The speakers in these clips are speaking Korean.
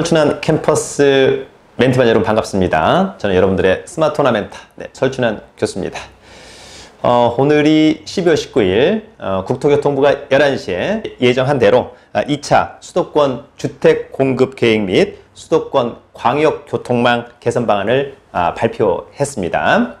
철춘한 캠퍼스 멘트반 여러분 반갑습니다. 저는 여러분들의 스마트 토나멘터 네, 철춘한 교수입니다. 어, 오늘이 12월 19일 어, 국토교통부가 11시에 예정한 대로 2차 아, 수도권 주택 공급 계획 및 수도권 광역 교통망 개선 방안을 아, 발표했습니다.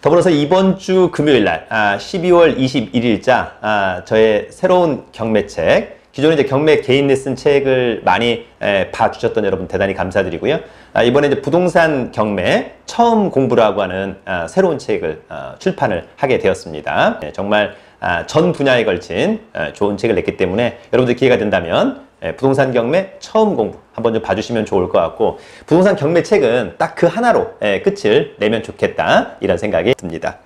더불어서 이번 주 금요일 날 아, 12월 21일자 아, 저의 새로운 경매책 기존에 이제 경매 개인 레슨 책을 많이 에, 봐주셨던 여러분 대단히 감사드리고요. 아, 이번에 이제 부동산 경매 처음 공부라고 하는 아, 새로운 책을 아, 출판을 하게 되었습니다. 네, 정말 아, 전 분야에 걸친 아, 좋은 책을 냈기 때문에 여러분들 기회가 된다면 예, 부동산 경매 처음 공부 한번 좀 봐주시면 좋을 것 같고 부동산 경매 책은 딱 그 하나로 예, 끝을 내면 좋겠다 이런 생각이 듭니다.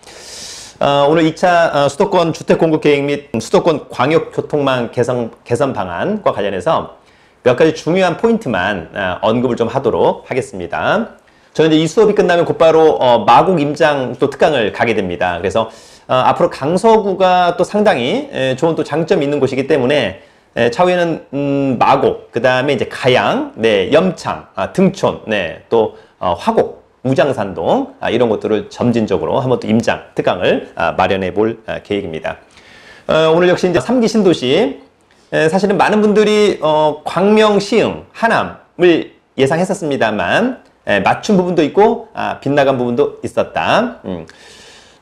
어, 오늘 2차 어, 수도권 주택 공급 계획 및 수도권 광역 교통망 개선, 개선 방안과 관련해서 몇 가지 중요한 포인트만 어, 언급을 좀 하도록 하겠습니다. 저는 이제 이 수업이 끝나면 곧바로 어, 마곡 임장 또 특강을 가게 됩니다. 그래서 어, 앞으로 강서구가 또 상당히 에, 좋은 또 장점이 있는 곳이기 때문에 에, 차후에는 음, 마곡, 그 다음에 이제 가양, 네, 염창, 아, 등촌, 네, 또 어, 화곡 우장산동 아, 이런 것들을 점진적으로 한번 또 임장 특강을 아, 마련해 볼 아, 계획입니다. 어, 오늘 역시 이제 3기 신도시 에, 사실은 많은 분들이 어, 광명, 시흥, 하남을 예상했었습니다만 에, 맞춘 부분도 있고 아, 빗나간 부분도 있었다. 음.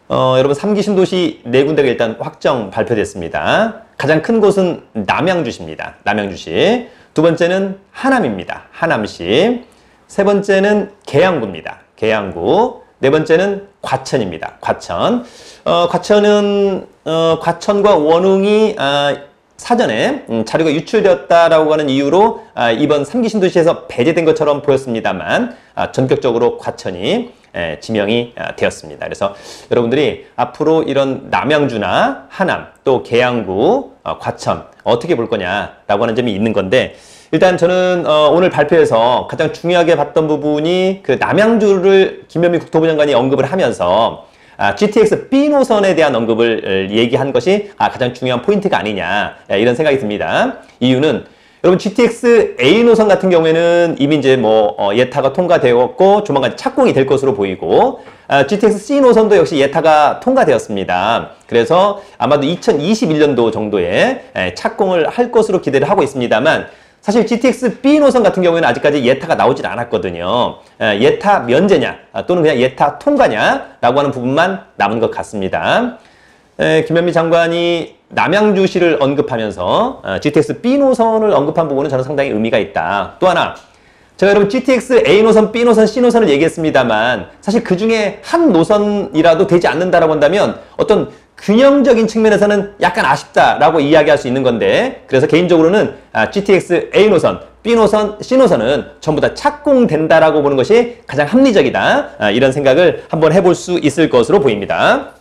어, 여러분 3기 신도시 네 군데가 일단 확정 발표됐습니다. 가장 큰 곳은 남양주시입니다. 남양주시. 두 번째는 하남입니다. 하남시. 세 번째는 계양구입니다. 계양구. 네 번째는 과천입니다. 과천. 어, 과천은 어, 과천과 원흥이 아, 사전에 음, 자료가 유출되었다라고 하는 이유로 아, 이번 3기 신도시에서 배제된 것처럼 보였습니다만 아, 전격적으로 과천이 에, 지명이 아, 되었습니다. 그래서 여러분들이 앞으로 이런 남양주나 하남 또 계양구, 어, 과천 어떻게 볼 거냐라고 하는 점이 있는 건데 일단 저는 어, 오늘 발표에서 가장 중요하게 봤던 부분이 그 남양주를 김현미 국토부 장관이 언급을 하면서 아, GTX B 노선에 대한 언급을 얘기한 것이 아, 가장 중요한 포인트가 아니냐 이런 생각이 듭니다. 이유는 여러분 GTX A 노선 같은 경우에는 이미 이제 뭐 어, 예타가 통과되었고 조만간 착공이 될 것으로 보이고 아, GTX C 노선도 역시 예타가 통과되었습니다. 그래서 아마도 2021년도 정도에 에, 착공을 할 것으로 기대를 하고 있습니다만 사실 GTX B 노선 같은 경우에는 아직까지 예타가 나오질 않았거든요. 예타 면제냐 아, 또는 그냥 예타 통과냐라고 하는 부분만 남은 것 같습니다. 김현미 장관이 남양주시를 언급하면서 어, GTX B 노선을 언급한 부분은 저는 상당히 의미가 있다. 또 하나 제가 여러분 GTX A 노선, B 노선, C 노선을 얘기했습니다만 사실 그 중에 한 노선이라도 되지 않는다라고 한다면 어떤 균형적인 측면에서는 약간 아쉽다라고 이야기할 수 있는 건데 그래서 개인적으로는 아, GTX A 노선, B 노선, C 노선은 전부 다 착공된다라고 보는 것이 가장 합리적이다 아, 이런 생각을 한번 해볼 수 있을 것으로 보입니다.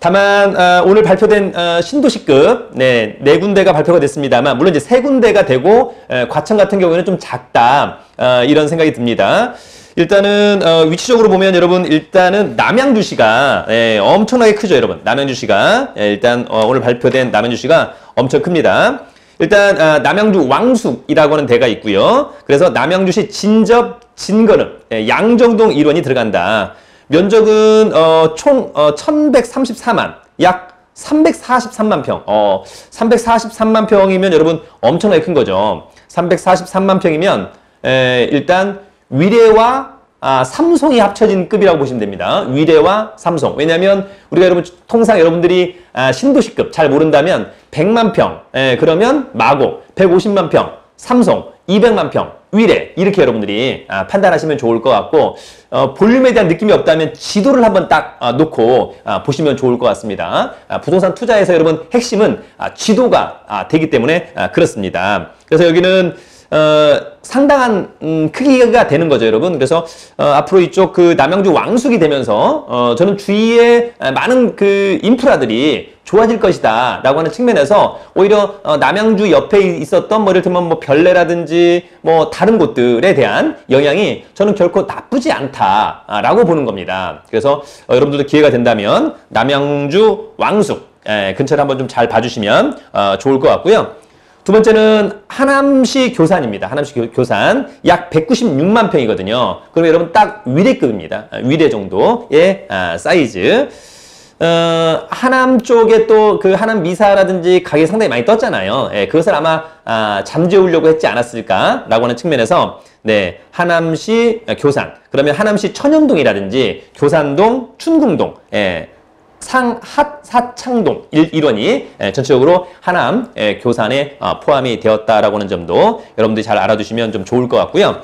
다만 어, 오늘 발표된 어, 신도시급 네, 네 군데가 발표가 됐습니다만 물론 이제 세 군데가 되고 에, 과천 같은 경우에는 좀 작다 어, 이런 생각이 듭니다. 일단은 어, 위치적으로 보면 여러분 일단은 남양주시가 예, 엄청나게 크죠 여러분. 남양주시가. 예, 일단 어, 오늘 발표된 남양주시가 엄청 큽니다. 일단 아, 남양주 왕숙이라고 하는 데가 있고요. 그래서 남양주시 진접 진거름 예, 양정동 일원이 들어간다. 면적은 어, 총 어, 1134만 약 343만 평. 어, 343만 평이면 여러분 엄청나게 큰 거죠. 343만 평이면 에, 일단 위례와 아, 삼송이 합쳐진 급이라고 보시면 됩니다. 위례와 삼송. 왜냐하면 우리가 여러분 통상 여러분들이 아, 신도시급 잘 모른다면 100만 평, 에, 그러면 마고 150만 평, 삼송 200만 평, 위례 이렇게 여러분들이 아, 판단하시면 좋을 것 같고 어, 볼륨에 대한 느낌이 없다면 지도를 한번 딱 아, 놓고 아, 보시면 좋을 것 같습니다. 아, 부동산 투자에서 여러분 핵심은 아, 지도가 아, 되기 때문에 아, 그렇습니다. 그래서 여기는 어, 상당한 음, 크기가 되는 거죠, 여러분. 그래서 어, 앞으로 이쪽 그 남양주 왕숙이 되면서 어, 저는 주위에 많은 그 인프라들이 좋아질 것이다 라고 하는 측면에서 오히려 어, 남양주 옆에 있었던 뭐 예를 들면 뭐 별내라든지 뭐 다른 곳들에 대한 영향이 저는 결코 나쁘지 않다 라고 보는 겁니다. 그래서 어, 여러분들도 기회가 된다면 남양주 왕숙 에, 근처를 한번 좀 잘 봐주시면 어, 좋을 것 같고요. 두 번째는 하남시 교산입니다. 하남시 교, 교산 약 196만 평이거든요. 그럼 여러분 딱 위례급입니다. 아, 위례 정도의 아, 사이즈. 어, 하남 쪽에 또 그 하남 미사라든지 가게 상당히 많이 떴잖아요. 예, 그것을 아마 아, 잠재우려고 했지 않았을까라고 하는 측면에서 네 하남시 교산 그러면 하남시 천연동이라든지 교산동, 춘궁동 예, 상핫 사창동 일, 원이 예, 전체적으로 하남 예, 교산에 어, 포함이 되었다라고 하는 점도 여러분들이 잘 알아두시면 좀 좋을 것 같고요.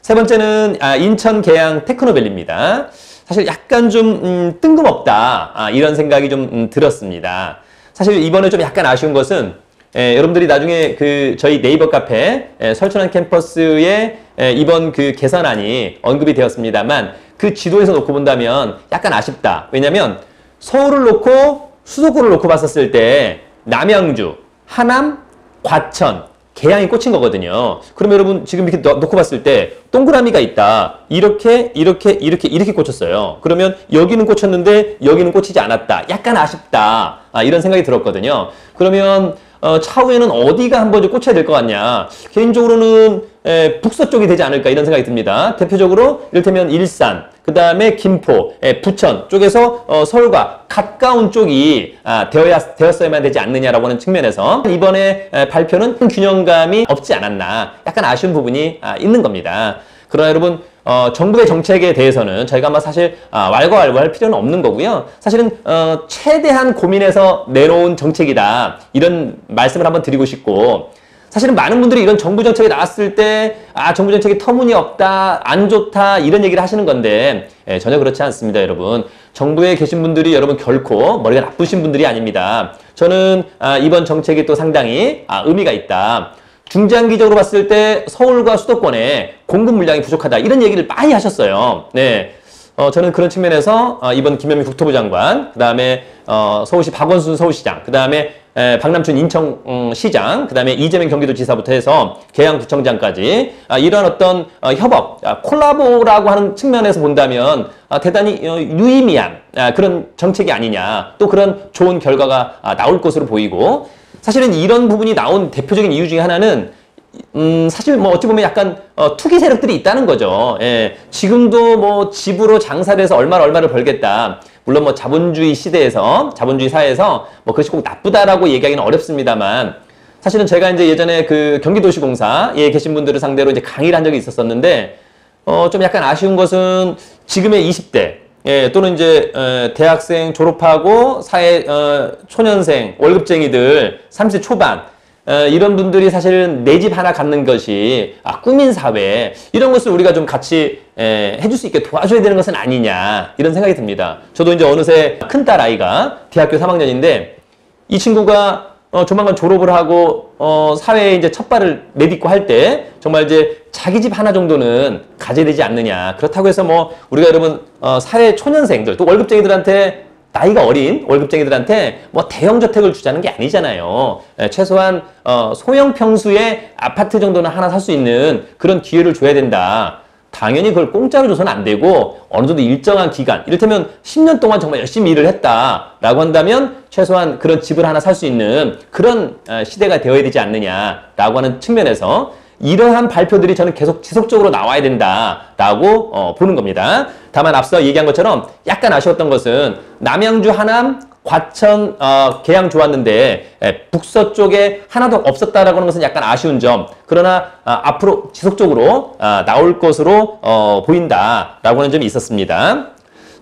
세 번째는 아, 인천 계양 테크노밸리입니다. 사실 약간 좀 음, 뜬금없다 아, 이런 생각이 좀 음, 들었습니다. 사실 이번에 좀 약간 아쉬운 것은 에, 예, 여러분들이 나중에 그 저희 네이버 카페 에, 설천한 캠퍼스의 에, 이번 그 개선안이 언급이 되었습니다만 그 지도에서 놓고 본다면 약간 아쉽다. 왜냐하면 서울을 놓고 수도권을 놓고 봤었을 때 남양주, 하남, 과천, 개양이 꽂힌 거거든요. 그럼 여러분 지금 이렇게 놓고 봤을 때 동그라미가 있다. 이렇게 이렇게 이렇게 이렇게 꽂혔어요. 그러면 여기는 꽂혔는데 여기는 꽂히지 않았다. 약간 아쉽다. 아, 이런 생각이 들었거든요. 그러면 어, 차후에는 어디가 한번 좀 꽂혀야 될 것 같냐. 개인적으로는 에, 북서 쪽이 되지 않을까 이런 생각이 듭니다. 대표적으로 이를테면 일산, 그 다음에 김포, 에, 부천 쪽에서 어, 서울과 가까운 쪽이 아, 되어야, 되었어야만 되지 않느냐라고 하는 측면에서 이번에 에, 발표는 균형감이 없지 않았나 약간 아쉬운 부분이 아, 있는 겁니다. 그러나 여러분 어, 정부의 정책에 대해서는 저희가 아마 사실 아, 왈가왈부할 필요는 없는 거고요. 사실은 어, 최대한 고민해서 내놓은 정책이다 이런 말씀을 한번 드리고 싶고 사실은 많은 분들이 이런 정부 정책이 나왔을 때, 아, 정부 정책이 터무니없다, 안 좋다, 이런 얘기를 하시는 건데, 예, 전혀 그렇지 않습니다, 여러분. 정부에 계신 분들이 여러분 결코 머리가 나쁘신 분들이 아닙니다. 저는 아, 이번 정책이 또 상당히 아, 의미가 있다. 중장기적으로 봤을 때 서울과 수도권에 공급 물량이 부족하다. 이런 얘기를 많이 하셨어요. 네. 어, 저는 그런 측면에서 어, 이번 김현미 국토부 장관, 그 다음에 어, 서울시 박원순 서울시장, 그 다음에 박남춘 인천시장, 음, 그 다음에 이재명 경기도지사부터 해서 계양구청장까지 아, 이런 어떤 어, 협업, 아, 콜라보라고 하는 측면에서 본다면 아, 대단히 어, 유의미한 아, 그런 정책이 아니냐, 또 그런 좋은 결과가 아, 나올 것으로 보이고 사실은 이런 부분이 나온 대표적인 이유 중에 하나는 음, 사실 뭐 어찌 보면 약간 어, 투기 세력들이 있다는 거죠. 예, 지금도 뭐 집으로 장사를 해서 얼마를 얼마를 벌겠다. 물론 뭐 자본주의 시대에서 자본주의 사회에서 뭐 그것이 꼭 나쁘다라고 얘기하기는 어렵습니다만 사실은 제가 이제 예전에 그 경기도시공사에 계신 분들을 상대로 이제 강의를 한 적이 있었었는데 어, 좀 약간 아쉬운 것은 지금의 20대 예, 또는 이제 어, 대학생 졸업하고 사회 어, 초년생 월급쟁이들 30대 초반 어, 이런 분들이 사실은 내 집 하나 갖는 것이 아, 꿈인 사회 이런 것을 우리가 좀 같이 에, 해줄 수 있게 도와줘야 되는 것은 아니냐 이런 생각이 듭니다. 저도 이제 어느새 큰 딸 아이가 대학교 3학년인데 이 친구가 어, 조만간 졸업을 하고 어, 사회에 이제 첫 발을 내딛고 할 때 정말 이제 자기 집 하나 정도는 가져야 되지 않느냐 그렇다고 해서 뭐 우리가 여러분 어, 사회 초년생들 또 월급쟁이들한테 나이가 어린 월급쟁이들한테 뭐 대형 저택을 주자는 게 아니잖아요. 예, 최소한 어, 소형 평수의 아파트 정도는 하나 살 수 있는 그런 기회를 줘야 된다. 당연히 그걸 공짜로 줘서는 안 되고 어느 정도 일정한 기간, 이를테면 10년 동안 정말 열심히 일을 했다라고 한다면 최소한 그런 집을 하나 살 수 있는 그런 어, 시대가 되어야 되지 않느냐라고 하는 측면에서 이러한 발표들이 저는 계속 지속적으로 나와야 된다라고 어, 보는 겁니다. 다만 앞서 얘기한 것처럼 약간 아쉬웠던 것은 남양주 하남 과천 어, 개양 좋았는데 에, 북서 쪽에 하나도 없었다라고 하는 것은 약간 아쉬운 점. 그러나 어, 앞으로 지속적으로 어, 나올 것으로 어, 보인다라고 하는 점이 있었습니다.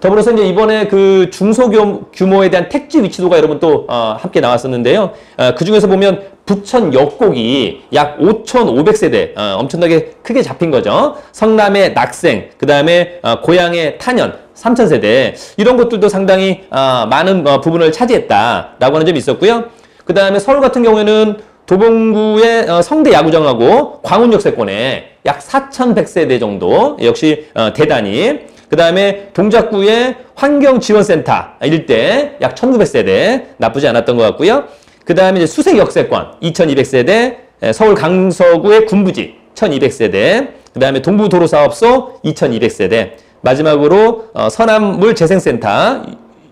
더불어서 이제 이번에 그 중소규모에 대한 택지 위치도가 여러분 또 어, 함께 나왔었는데요. 어, 그 중에서 보면 부천 역곡이 약 5,500세대 어, 엄청나게 크게 잡힌 거죠. 성남의 낙생, 그 다음에 어, 고향의 탄현 3,000세대 이런 것들도 상당히 어, 많은 어, 부분을 차지했다라고 하는 점이 있었고요. 그 다음에 서울 같은 경우에는 도봉구의 어, 성대 야구장하고 광운 역 세권에 약 4,100세대 정도 역시 어, 대단히 그 다음에 동작구의 환경지원센터 일대 약 1900세대 나쁘지 않았던 것 같고요. 그 다음에 이제 수색 역세권 2200세대 서울 강서구의 군부지 1200세대 그 다음에 동부도로사업소 2200세대 마지막으로 어, 서남물 재생센터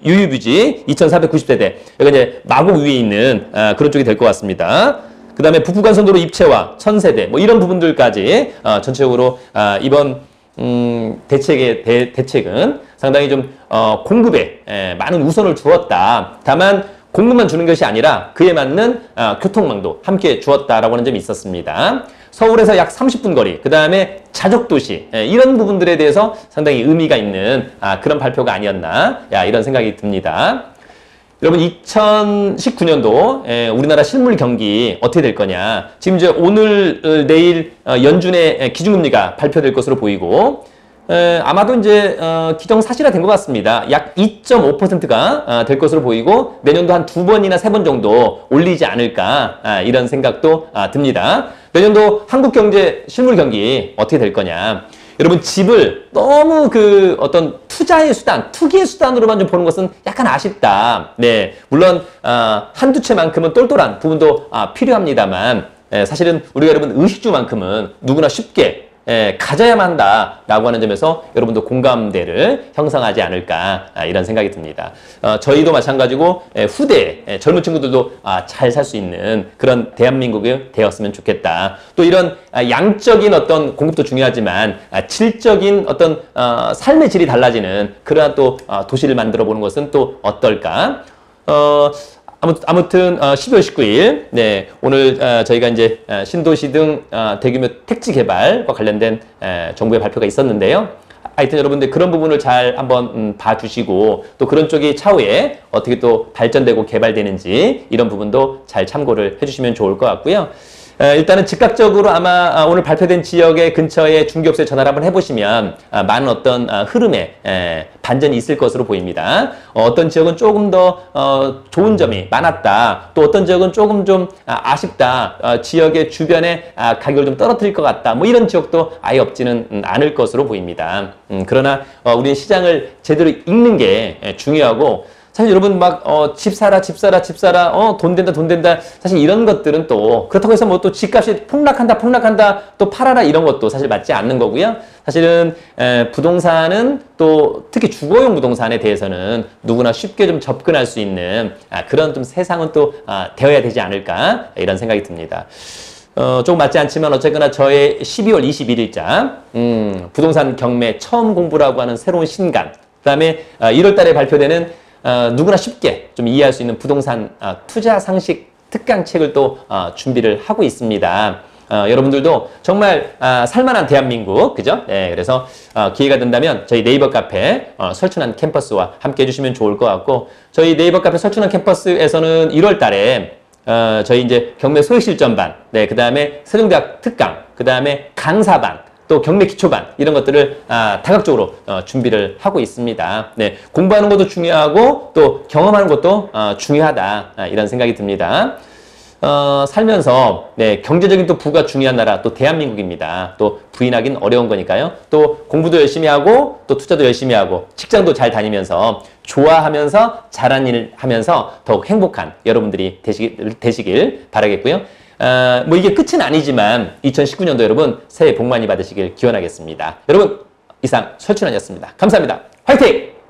유유뷰지 2490세대 여기 이제 마곡 위에 있는 어, 그런 쪽이 될 것 같습니다. 그 다음에 북부간선도로 입체화, 천세대, 뭐 이런 부분들까지 어, 전체적으로 아, 이번 음, 대책의 대, 대책은 상당히 좀 어, 공급에 에, 많은 우선을 두었다. 다만 공급만 주는 것이 아니라 그에 맞는 아, 교통망도 함께 주었다라고 하는 점이 있었습니다. 서울에서 약 30분 거리, 그 다음에 자족도시 예, 이런 부분들에 대해서 상당히 의미가 있는 아, 그런 발표가 아니었나 야, 이런 생각이 듭니다. 여러분 2019년도 에, 우리나라 실물 경기 어떻게 될 거냐? 지금 이제 오늘 어, 내일 어, 연준의 기준금리가 발표될 것으로 보이고 에, 아마도 이제 어, 기정사실화 된 것 같습니다. 약 2.5%가 어, 될 것으로 보이고 내년도 한 두 번이나 세 번 정도 올리지 않을까 아, 이런 생각도 아, 듭니다. 내년도 한국 경제 실물 경기 어떻게 될 거냐? 여러분 집을 너무 그 어떤 투자의 수단, 투기의 수단으로만 좀 보는 것은 약간 아쉽다. 네, 물론 아, 한두 채만큼은 똘똘한 부분도 아, 필요합니다만 예, 사실은 우리가 여러분 의식주만큼은 누구나 쉽게 예, 가져야만 한다라고 하는 점에서 여러분도 공감대를 형성하지 않을까 아, 이런 생각이 듭니다. 어, 저희도 마찬가지고 예, 후대 예, 젊은 친구들도 아, 잘 살 수 있는 그런 대한민국이 되었으면 좋겠다. 또 이런 아, 양적인 어떤 공급도 중요하지만 아, 질적인 어떤 어, 삶의 질이 달라지는 그러한 또 어, 도시를 만들어 보는 것은 또 어떨까? 어, 아무튼, 아무튼 어, 12월 19일 네 오늘 어, 저희가 이제 어, 신도시 등 어, 대규모 택지 개발과 관련된 에, 정부의 발표가 있었는데요. 하여튼 여러분들 그런 부분을 잘 한번 음, 봐주시고 또 그런 쪽이 차후에 어떻게 또 발전되고 개발되는지 이런 부분도 잘 참고를 해주시면 좋을 것 같고요. 에, 일단은 즉각적으로 아마 아, 오늘 발표된 지역의 근처에 중개업소에 전화를 한번 해보시면 아, 많은 어떤 아, 흐름에 에, 반전이 있을 것으로 보입니다. 어, 떤 지역은 조금 더 어, 좋은 점이 많았다. 또 어떤 지역은 조금 좀 아, 쉽다 지역의 주변에 아, 가격을 좀 떨어뜨릴 것 같다. 뭐 이런 지역도 아예 없지는 음, 않을 것으로 보입니다. 음, 그러나 어, 우리는 시장을 제대로 읽는 게 에, 중요하고 사실 여러분 막, 어, 집 사라, 집 사라, 집 사라, 어, 돈 된다, 돈 된다. 사실 이런 것들은 또, 그렇다고 해서 뭐 또 집값이 폭락한다, 폭락한다, 또 팔아라 이런 것도 사실 맞지 않는 거고요. 사실은, 에, 부동산은 또 특히 주거용 부동산에 대해서는 누구나 쉽게 좀 접근할 수 있는 아, 그런 좀 세상은 또 아, 되어야 되지 않을까 이런 생각이 듭니다. 어, 조금 맞지 않지만 어쨌거나 저의 12월 21일자, 음, 부동산 경매 처음 공부라고 하는 새로운 신간, 그 다음에 1월 달에 발표되는 어, 누구나 쉽게 좀 이해할 수 있는 부동산 어, 투자 상식 특강 책을 또 어, 준비를 하고 있습니다. 어, 여러분들도 정말 아, 살만한 대한민국, 그죠? 네, 그래서 어, 기회가 된다면 저희 네이버 카페 어, 설춘한 캠퍼스와 함께 해주시면 좋을 것 같고 저희 네이버 카페 설춘한 캠퍼스에서는 1월 달에 어, 저희 이제 경매 소액 실전반, 네, 그 다음에 세종대학 특강, 그 다음에 강사반, 또 경매 기초반 이런 것들을 아, 다각적으로 어, 준비를 하고 있습니다. 네, 공부하는 것도 중요하고 또 경험하는 것도 어, 중요하다 아, 이런 생각이 듭니다. 어, 살면서 네, 경제적인 또 부가 중요한 나라 또 대한민국입니다. 또 부인하기는 어려운 거니까요. 또 공부도 열심히 하고 또 투자도 열심히 하고 직장도 잘 다니면서 좋아하면서 잘한 일 하면서 더욱 행복한 여러분들이 되시길, 되시길 바라겠고요. 어, 뭐 이게 끝은 아니지만 2019년도 여러분 새해 복 많이 받으시길 기원하겠습니다. 여러분 이상 설춘환이었습니다. 감사합니다. 화이팅!